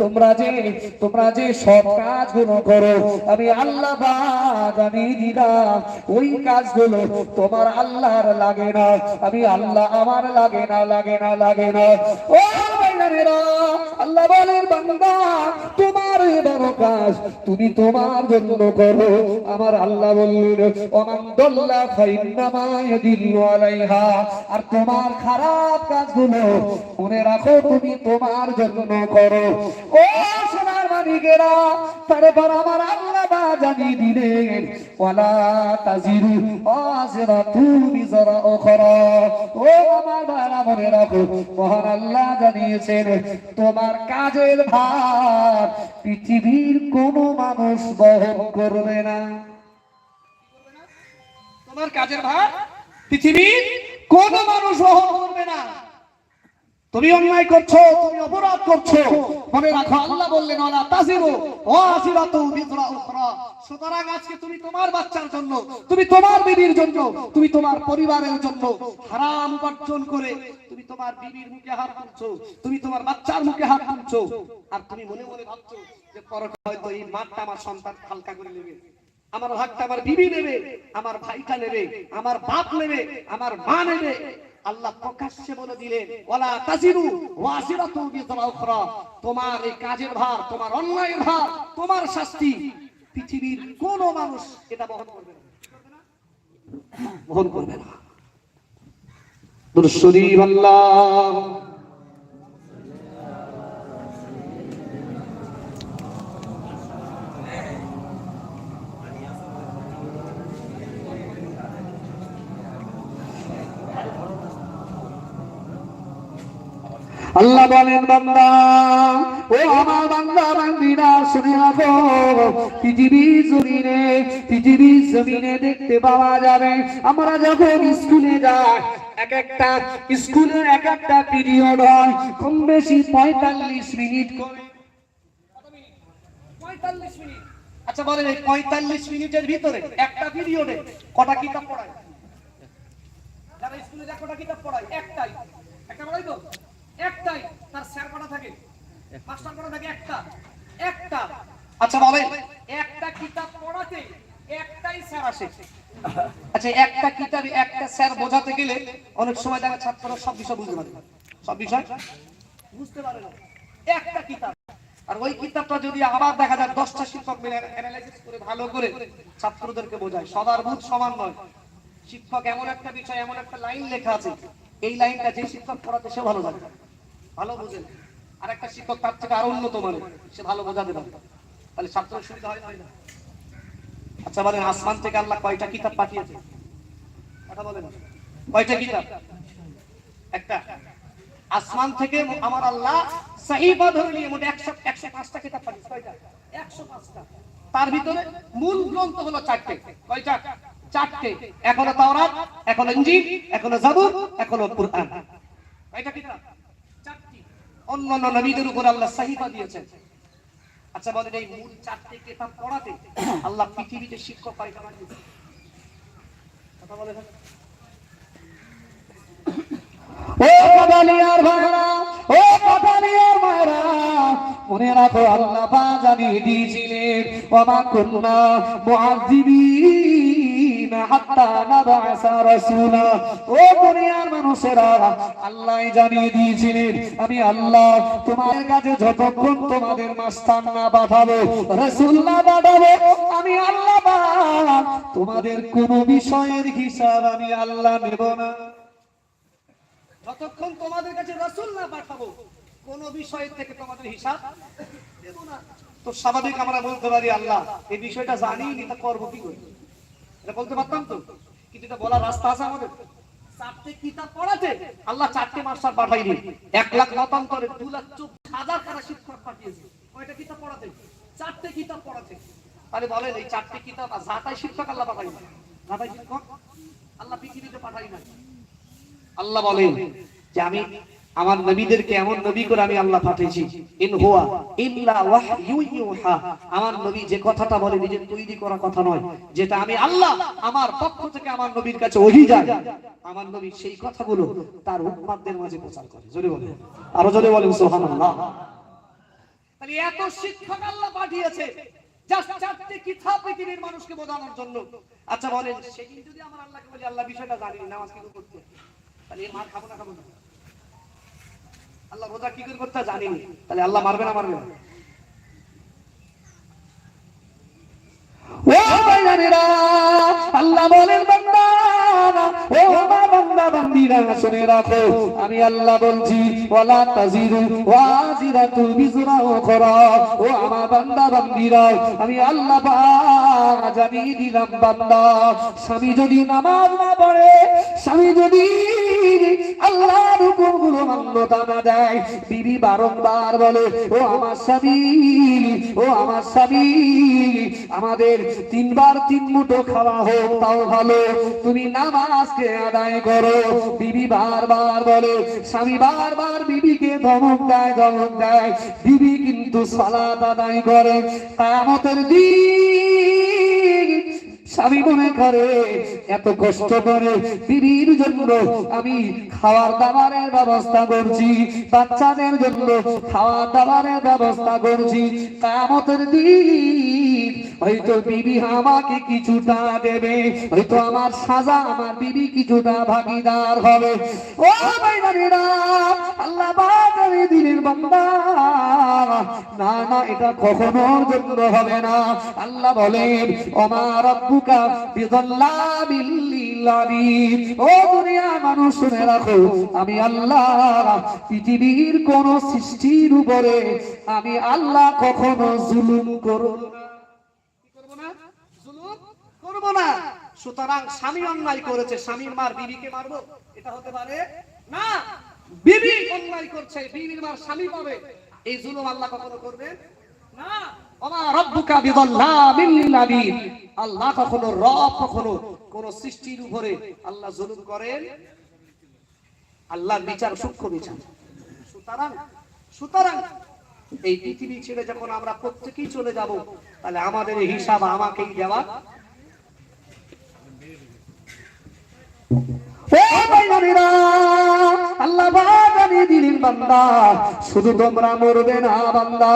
তোমরা যে তোমরা যে সব কাজগুলো করো আমি আল্লাহ আমি দিলাম। ওই কাজগুলো তোমার আল্লাহর লাগে না আমি আল্লাহ আমার লাগে না লাগে না লাগে না। ও ভাইরানেরা, আল্লাহ বলেন, বান্দা, তোমার বড় কাজ তুমি তোমার জন্য করো। আমার আল্লাহ বললেন, অমান্দল্লা দল্লা ফাইন্নামা ইয়াদিল্লু আলাইহা। আর তোমার খারাপ কাজগুলো মনে রাখো, তুমি তোমার জন্য করো। ও সোনার আমার আল্লাহ দিলেন। ওয়ালা তাজিরু ও আমার মনে রাখো মহান আল্লাহ জানিয়েছেন, তোমার কাজের ভার পৃথিবীর কোনো মানুষ বহন করবে না। তোমার কাজের ভার পৃথিবীর কোন মানুষ বহন করবে না। তুমি অন্যায় করছ, তুমি অপরাধ করছ। মনে রাখো, আল্লাহ বললেন সুতরাং আজকে তুমি তোমার বাচ্চার জন্য, তুমি তোমার বিবির জন্য, তুমি তোমার পরিবারের জন্য হারাম উপার্জন করে তুমি তোমার বিবির মুখে হাত তুলছো, তুমি তোমার বাচ্চার মুখে হাত তুলছো। আর তুমি মনে মনে ভাবছ যে পরকে হয়তো এই মাঠটা আমার সন্তান হালকা করে নেবে, আমার ভাগটা আমার বিবি নেবে, আমার ভাইটা নেবে, আমার বাপ নেবে, আমার মা নেবে। আল্লাহ প্রকাশ্যে বলে দিলেন, ওয়ালা তাজিরু ওয়াসিরাতু বিযরা উখরা। তোমার এই কাজের ভার, তোমার অন্যায়ের ভার, তোমার শাস্তি, পৃথিবীর কোন মানুষ এটা বহন করবে না। বহন করবে না। দুরুদ শরীফ আল্লাহ। বলেন বান্দা, ও আমার বান্দা, বান্দিরা, শুনে রাখো। পৃথিবী জমিনে পৃথিবী জমিনে দেখতে পাওয়া যাবে। আমরা যখন স্কুলে যাই, এক একটা পঁয়তাল্লিশ মিনিট পঁয়তাল্লিশ মিনিট। আচ্ছা পঁয়তাল্লিশ মিনিটের ভিতরে একটা কটা পড়ায়? একটাই তার স্যার কটা থাকে? মাস্টার কটা থাকে? একটা। একটা। আচ্ছা বলেন। একটা কিতাব পড়াতে একটাই স্যার আসে। আচ্ছা একটা কিতাবে একটা স্যার বোঝাতে গেলে অনেক সময় দেখা ছাত্ররা সব বিষয় বুঝতে পারে। সব বিষয়? বুঝতে পারে না। একটা কিতাব। আর ওই কিতাবটা যদি আবার দেখা যায় দশটা শিক্ষক মিলে অ্যানালাইসিস করে ভালো করে ছাত্রদেরকে বোঝায়। সবার বুধ সমান নয়। শিক্ষক এমন একটা বিষয় এমন একটা লাইন লেখা আছে। এই লাইনটা যে শিক্ষক পড়াতে সে ভালো জানে। ভালো বোঝে আর একটা শিক্ষক তার থেকে আরও উন্নত মানে সে ভালো বোঝাতে পারে তাহলে ছাত্রের সুবিধা হয় না আচ্ছা বলেন, আসমান থেকে আল্লাহ কয়টা কিতাব পাঠিয়েছে? কথা বলেন। কয়টা কিতাব? একটা। আসমান থেকে আমার আল্লাহ পাঁচটা তার ভিতরে মূল গ্রন্থ হলো চারটে। কয়টা? চারটে। এখনও তাওরাত এখনও ইঞ্জিল এখনও জাবুর এখনও কুরআন। কয়টা কিতাব? অন্যান্য নবীদের উপর আল্লাহ সাহিবা দিয়েছেন। আচ্ছা বলেন এই মূল চারটে কিতাব পড়াতে আল্লাহ পৃথিবীতে শিক্ষক কয়টা বানিয়েছে কথা বলে মনে রাখো আল্লাহ পা জানিয়ে দিয়েছিলেন। ওমা কুন্না মুআযিবিন তোমাদের কোন বিষয়ের হিসাব আমি আল্লাহ নেব না। যতক্ষণ তোমাদের কাছে রাসূল না পাঠাবো, কোন বিষয় থেকে তোমাদের হিসাব দেব না। তো স্বাভাবিক আমরা বলতে পারি, আল্লাহ, এই বিষয়টা জানি নি তা করব কি করে? এটা বলতে পারতাম তো? কিন্তু এটা বলার রাস্তা আছে আমাদের। চারটে কিতাব পড়াতে আল্লাহ চারটে পাঠাইনি এক লাখ মতান্তরে দু লাখ চব্বিশ হাজার কারা শিক্ষক পাঠিয়েছে। কয়টা কিতাব পড়াতে? চারটে কিতাব পড়াতে। তাহলে বলেন, এই চারটে কিতাব আর যাতাই শিক্ষক আল্লাহ পাঠাই না যাতাই শিক্ষক আল্লাহ পৃথিবীতে পাঠাই না আল্লাহ বলেন যে আমি আমার নবীদেরকে এমন নবী করে আমি আল্লাহ পাঠিয়েছি। ইন হুয়া, ইল্লা ওয়াহয়ু ইউহা। আমার নবী যে কথাটা বলে নিজের তৈরি করা কথা নয়, যেটা আমি আল্লাহ আমার পক্ষ থেকে আমার নবীর কাছে ওহি যায়। আমার নবী সেই কথাগুলো তার উম্মাদের মাঝে প্রচার করে। জোরে বলে আরও জোরে বলেন, সুবহানাল্লাহ। তাহলে এত শিক্ষক আল্লাহ পাঠিয়েছে জাস্ট চারটে কিতাব পৃথিবীর মানুষকে বোঝানোর জন্য। আচ্ছা বলেন, সেদিন যদি আমার আল্লাহকে বলি, আল্লাহ, বিষয়টা জানি, নামাজ কি করতে? তাহলে মার খাব না খাব না। আল্লাহ রোজা কি করে করতে জানি না। তাহলে আল্লাহ মারবে না মারবে না আল্লাহ বলেন বান্দা বান্দা শুনে রাখো আমি আল্লাহ বলছি ওয়ালা তাজিরু ওয়াজিরাতু বিজরা উখরা ও আমার বান্দা বান্দিরা আমি আল্লাহ পাক জানিয়ে দিলাম বান্দা স্বামী যদি নামাজ না পড়ে স্বামী যদি আল্লাহর হুকুমগুলো মান্যতা না দেয় বিবি বারংবার বলে ও আমার স্বামী ও আমার স্বামী আমাদের তিনবার তিন মুঠো খাওয়া হোক তাও ভালো তুমি নামাজকে আদায় করো বিবি বারবার বলে, স্বামী বারবার বিবিকে ধমক দেয় ধমক দেয়। বিবি কিন্তু সালাত আদায় করে। কায়ামতের দিন স্বামী মনে করে, এত কষ্ট করে বিবির জন্য আমি খাওয়ার দাবারের ব্যবস্থা করছি, বাচ্চাদের জন্য খাওয়ার দাবারের ব্যবস্থা করছি। কামতের দিন হয়তো বিবি আমাকে কিছুটা দেবে, হয়তো আমার সাজা, আমার বিবি কিছুটা ভাগিদার হবে। ও আল্লাহ দিনের বান্দা। না না, এটা কখনোর জন্য হবে না। আল্লাহ আমার ও দুনিয়া মানুষ, শুনে রাখো, আমি আল্লাহ পৃথিবীর কোন সৃষ্টির উপরে আমি আল্লাহ কখনো জুলুম করব না। করব না। সুতরাং স্বামী অন্যায় করেছে, স্বামীর মার বিবিকে মারবো, এটা হতে পারে না। বিবি অন্যায় করছে, বিবির মার স্বামী পাবে। এই জুলুম আল্লাহ কখনো করবেন? না। আল্লাহ কখনো রব, কখনো কোন সৃষ্টির উপরে আল্লাহ জুলুম করেন? বিচার সূক্ষ্ম বিচার। সুতরাং সুতরাং এই পৃথিবী ছেড়ে যখন আমরা প্রত্যেকেই চলে যাব, তাহলে আমাদের হিসাব আমাকেই দেওয়া ও ভাইরা আল্লাহ বাজারে দিলেন বান্দা শুধু তোমরা মরবে না বান্দা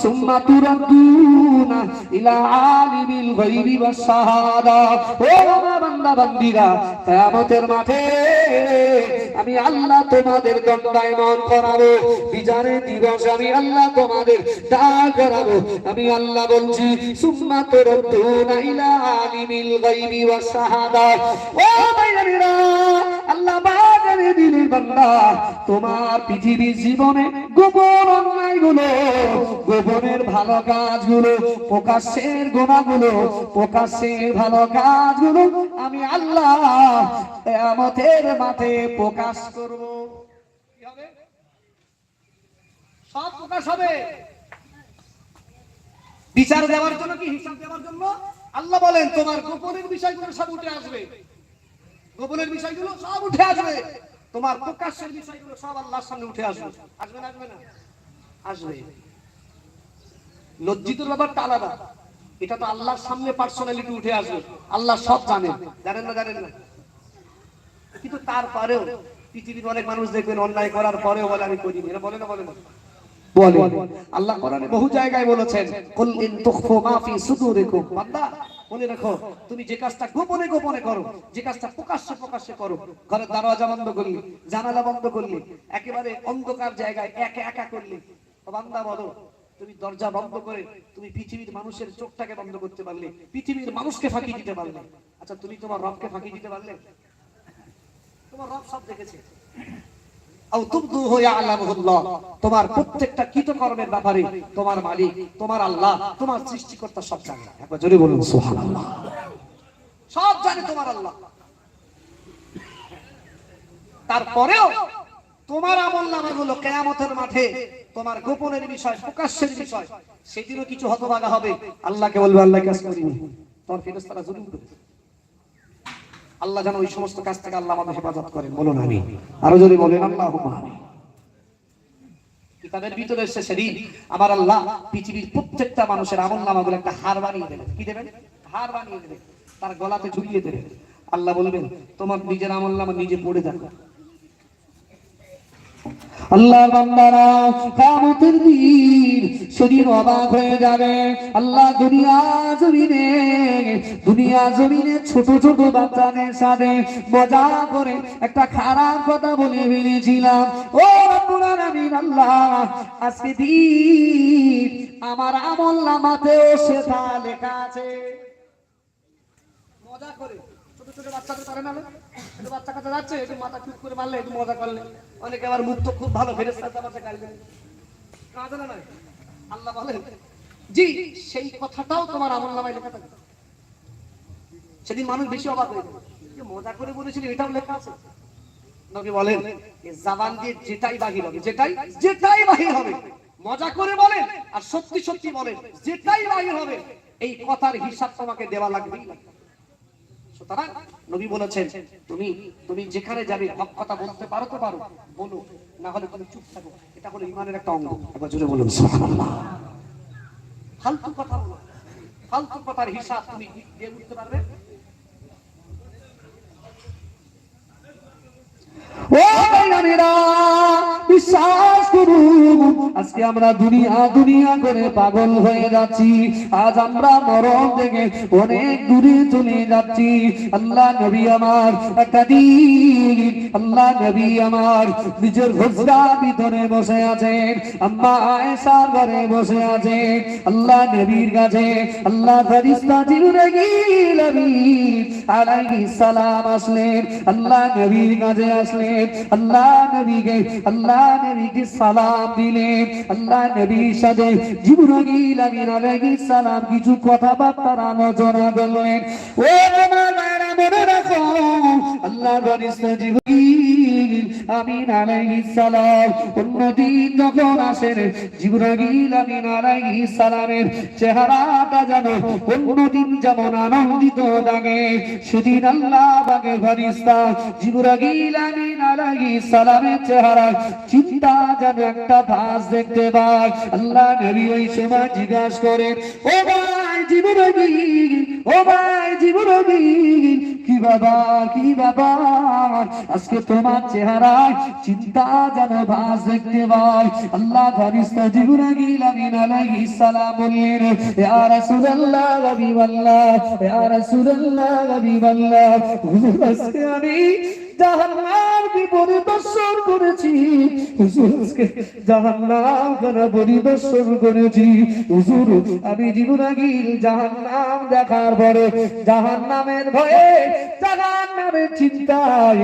সুম্মা আমি আল্লাহ তোমাদের দণ্ডায়মান করাবো। বিচারের দিবসে আমি আল্লাহ তোমাদের দাঁড় করাবো। আমি আল্লাহ বলছি, সুম্মা তুরাদুনা ইলা আলিমিল গায়বি ওয়াস শাহাদা। ও আল্লাহ বাজারে দিলেন বান্দা, তোমার পৃথিবীর জীবনে গোপন অন্যায়গুলো গোপনের ভালো কাজগুলো, প্রকাশের গোনাগুলো প্রকাশের ভালো কাজগুলো আমি আল্লাহ আমাদের মাঠে প্রকাশ করব। বিচার দেওয়ার জন্য কি হিসাব দেওয়ার জন্য? আল্লাহ বলেন, তোমার গোপনের বিষয়গুলো সব উঠে আসবে। গোপনের বিষয়গুলো সব উঠে আসবে। তোমার প্রকাশের বিষয়গুলো সব আল্লাহর সামনে উঠে আসবে। আসবে না আসবে না? আসবে। লজ্জিতর ব্যাপারটা আলাদা। এটা তো আল্লাহর সামনে পার্সোনালিটি উঠে আসবে। আল্লাহ সব জানেন। জানেন না জানেন না? কিন্তু তারপরেও পৃথিবীর অনেক মানুষ দেখবেন অন্যায় করার পরেও বলে, আমি করিনি। এরা বলে না বলে না? বলে। আল্লাহ কোরআনে বহু জায়গায় বলেছেন, কুল ইন তুখফু মা ফি সুদুরিকুম বান্দা মনে রাখো, তুমি যে কাজটা গোপনে গোপনে করো, যে কাজটা প্রকাশ্যে প্রকাশ্যে করো, ঘরের দরজা বন্ধ করলি, জানালা বন্ধ করলি, একেবারে অন্ধকার জায়গায় একা একা করলি। বান্দা বলো, তুমি দরজা বন্ধ করে তুমি পৃথিবীর মানুষের চোখটাকে বন্ধ করতে পারলে, পৃথিবীর মানুষকে ফাঁকি দিতে পারলে। আচ্ছা তুমি তোমার রবকে ফাঁকি দিতে পারলে? তোমার রব সব দেখেছে। তোমার প্রত্যেকটা কৃতকর্মের ব্যাপারে তোমার মালিক, তোমার আল্লাহ, তোমার সৃষ্টিকর্তা সব জানে। একবার জোরে বলুন, সুবহানাল্লাহ। সব জানে তোমার আল্লাহ। তারপরেও তোমার আমল নামাগুলো কেয়ামতের মাঠে তোমার গোপনের বিষয়, প্রকাশ্যের বিষয়, সেদিনও কিছু হতভাগা হবে। আল্লাহকে বলবে আল্লাহ কাজ করিনি তোমার ফেরেশতারা জুলুম করবে আল্লাহ যেন ওই সমস্ত কাজ থেকে আল্লাহ আমাদের হেফাজত করেন। বলুন আমি আরও যদি বলেন আল্লাহ তাদের ভিতরে এসে সেদিন আমার আল্লাহ পৃথিবীর প্রত্যেকটা মানুষের আমল নামাগুলো একটা হার বানিয়ে দেবেন। কি দেবেন? হার বানিয়ে দেবেন। তার গলাতে ঝুলিয়ে দেবেন। আল্লাহ বলবেন, তোমার নিজের আমল নামা নিজে পড়ে দেখো। আল্লাহ বান্দারা, কামতের দিন শরীর অবাক হয়ে যাবে। আল্লাহ দুনিয়া জমিনে দুনিয়া জমিনে ছোট ছোট বাচ্চাদের সাথে মজা করে একটা খারাপ কথা বলে ফেলেছিলাম। ও রব্বুল আল্লাহ, আজকে দিন আমার আমল নামাতেও সেটা লেখা আছে। মজা করে। সেদিন মানুষ বেশি অবাক হয়ে মজা করে বলেছিলি, এটাও লেখা আছে। নবী বলেন জাবান দিয়ে যেটাই বাহির হবে, যেটাই যেটাই বাহির হবে, মজা করে বলেন আর সত্যি সত্যি বলেন, যেটাই বাহির হবে, এই কথার হিসাব তোমাকে দেওয়া লাগবে সুতরাং নবী বলেছেন, তুমি তুমি যেখানে যাবে, হক কথা বলতে পারো তো পারো। বলো, না হলে তুমি চুপ থাকো। এটা হলো ইমানের একটা অঙ্গ। একবার জুড়ে বলুন, সুবহানাল্লাহ। ফালতু কথা বলো। ফালতু কথার হিসাব তুমি দিয়ে উঠতে পারবে। আজকে আমরা দুনিয়া দুনিয়া করে পাগল হয়ে যাচ্ছি। আজ আমরা মরণ থেকে অনেক দূরে চলে যাচ্ছি। আল্লাহ নবী আমার আল্লাহ নবী আমার নিজের ভিতরে বসে আছেন, আম্মা আয়েশার ঘরে বসে আছে আল্লাহ নবীর কাছে, আল্লাহ আলাইহিস সালাম আসলেন, আল্লাহ নবীর কাছে আসলেন। আল্লাহ নবীকে আল্লাহ নবীকে সালাম দিলেন আল্লাহ নবীর সাথে জিবরাইল আমিন আলাইহিস সালাম কিছু কথাবার্তা আলোচনা করলেন। ও তোমার মায়েরা মনে রাখো, আল্লাহ জিবরাইল আমিন আসেন আমিন চেহারাটা যেমন আনন্দিত থাকে সেদিন আল্লাহ আমিন চেহারা চিন্তা একটা ভাস দেখতে আল্লাহ নবী ওই সময় জিজ্ঞাসা করেন, ও ভাই জিবরাইল, ও ভাই জিবরাইল, কি বাবা কি বাবা আজকে তোমার চেহারায় চিন্তা যেন ভাস দেখতে পাই আল্লাহ ফেরেশতা জিবরাইল আমিন আলাইহিস সালাম বললেন ইয়া রাসূলুল্লাহ, হাবিবাল্লাহ ইয়া রাসূলুল্লাহ, হাবিবাল্লাহ, হুজুর আমি করেছি। হুজুর, আজকে জাহান্নাম আমি দেখার পরে জাহান্নামের ভয়ে, জাহান্নামের চিন্তায়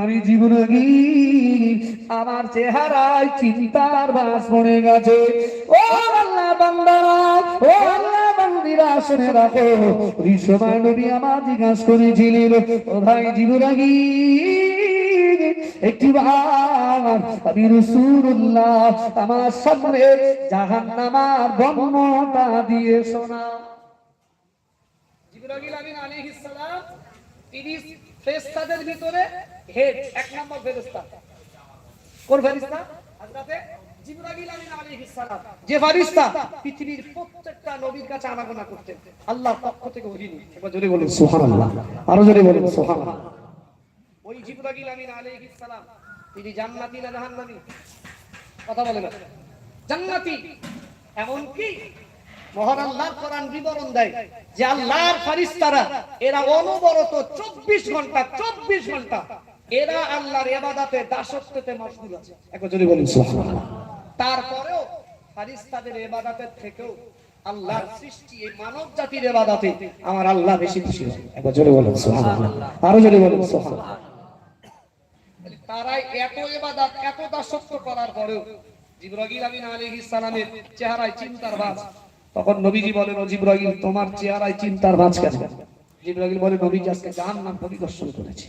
আমি জিবরাইল আমার চেহারায় চিন্তার বাস পড়ে গেছে। ও আল্লাহ বান্দারা, ও আল্লাহ বান্দিরা শুনে রাখো। ওই সময় নবী আমার জিজ্ঞাসা করেছিলেন, ও ভাই জিবরাইল একটি বার আমি রসুল্লাহ আমার সামনে জাহান্নামার বর্ণটা দিয়ে শোনা জিবরাইল আমিন আলাইহিস সালাম, তিনি ফেরেশতাদের ভিতরে হেড, এক নম্বর ফেরেশতা। কোন ফেরেশতা? হযরতে যে ফেরেশতা পৃথিবীর প্রত্যেকটা নবীর কাছে আনাগোনা করতেন, আল্লাহর পক্ষ থেকে ওহী নিয়ে। একবার জোরে বলুন, সুবহানাল্লাহ। আরও জোরে বলুন, সুবহানাল্লাহ। ওই জিবরাইল আমিন আলাইহিস সালাম, তিনি জান্নাতি না জাহান্নামী? কথা বলে না। জান্নাতি এমন কি মহান আল্লাহ কোরআন বিবরণ দেয় যে আল্লাহর ফেরেশতারা, এরা অনবরত 24 ঘণ্টা 24 ঘণ্টা, এরা আল্লাহর ইবাদতে দাসত্বতে মশগুল আছে। একবার জোরে বলুন, সুবহানাল্লাহ। তারপরেও ফেরেশতাদের ইবাদতের থেকেও আল্লাহর সৃষ্টি এই মানব জাতির আমার আল্লাহ বেশি খুশি হয়। একবার জোরে বলুন, সুবহানাল্লাহ। আরও জোরে বলুন, সুবহানাল্লাহ। তারাই এত এত দাসত্ব করার পরেও জিবরাইল আমিন আলাইহিস সালামের চেহারায় চিন্তার ভাঁজ। তখন নবীজি বলেন, ও জিবরাইল, তোমার চেহারায় চিন্তার ভাঁজ কেন? জিবরাইল বলে, নবীজি আজকে জাহান্নাম পরিদর্শন করেছি।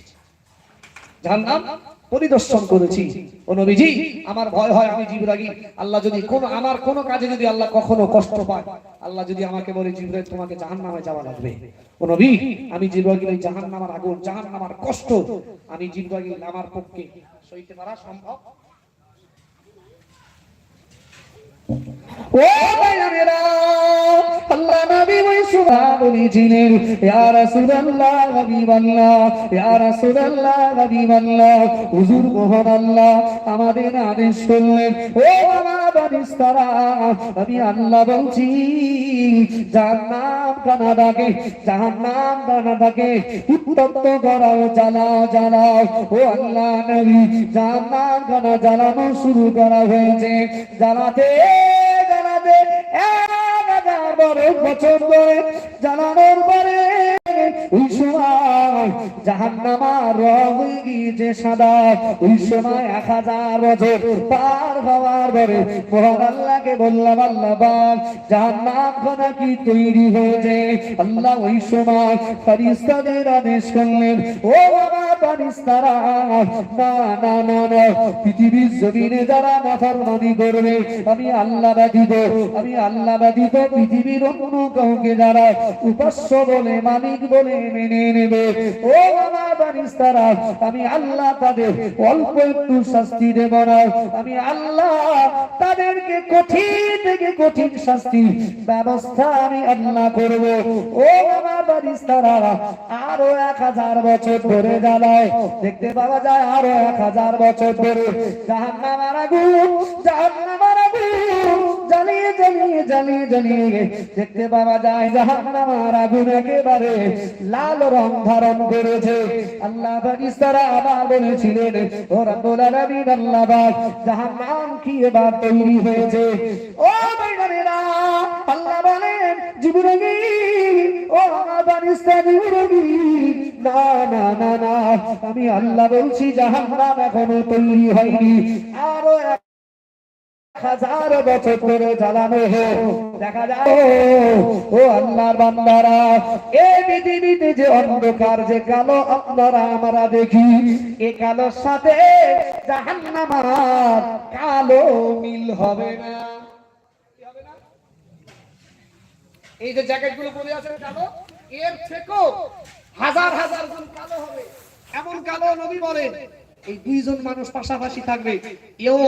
জাহান্নাম? পরিদর্শন করেছি। ও নবীজি, আমার ভয় হয়, আমি জিবরাগি। আল্লাহ যদি কোন আমার কোন কাজে যদি আল্লাহ কখনো কষ্ট পায়, আল্লাহ যদি আমাকে বলে, জিবরাইল, তোমাকে জাহান্নামে যাওয়া লাগবে। ও নবী, আমি ওই এই জাহান্নামের আগুন, জাহান্নামের কষ্ট, আমি জিবরাগি আমার পক্ষে সইতে পারা সম্ভব আমাদের আদেশ করলেন, ও আমার আমি আল্লাহ বলছি, জাহান্নাম কানাডাকে জাহান্নাম কানাডাকে উত্তপ্ত করাও জ্বালাও জ্বালাও ও আল্লাহ নবী, জাহান্নাম কানা জ্বালানো শুরু করা হয়েছে। জ্বালাতে হাজার বছর জ্বালানোর পরে ওই সময় এক হাজার বছর পার হওয়ার পরে মোহন আল্লাহকে বললাম কি তৈরি হয়েছে? আল্লাহ ওই সময় ফারিস্তাদের আদেশ করলেন, ও বাবা আমি আল্লাহ তাদের অল্প একটু শাস্তি দেব না। আমি আল্লাহ তাদেরকে কঠিন থেকে কঠিন শাস্তি ব্যবস্থা আমি আল্লাহ করব। ও আমার আরও এক হাজার বছর ধরে জ্বালায় দেখতে পাওয়া যায় আরও এক হাজার বছর ধরে। জাহান্নামার আগুন জাহান্নামার দেখতে পাওয়া যায় জাহান্নামার আগুন একেবারে লাল রং ধারণ করেছে। আল্লাহ ফারিস্তারা আবার বলেছিলেন জাহান্নাম কি এবার তৈরি হয়েছে? ও আল্লাহ বলেন ও জিবরাইল না না না না, আমি আল্লাহ বলছি জাহান্নাম এখনও তৈরি হয়নি। আরও হাজার বছর ধরে জ্বালানো দেখা যায়, ও আল্লাহর বান্দারা এই পৃথিবীতে যে অন্ধকার, যে কালো আপনারা আমরা দেখি, এ কালোর সাথে জাহান্নামার কালো মিল হবে না? এই যে জ্যাকেটগুলো পরে আছে কালো, এর থেকেও হাজার হাজার গুণ কালো হবে। এমন কালো নবী বলেন, এই দুইজন মানুষ পাশাপাশি থাকবে, এও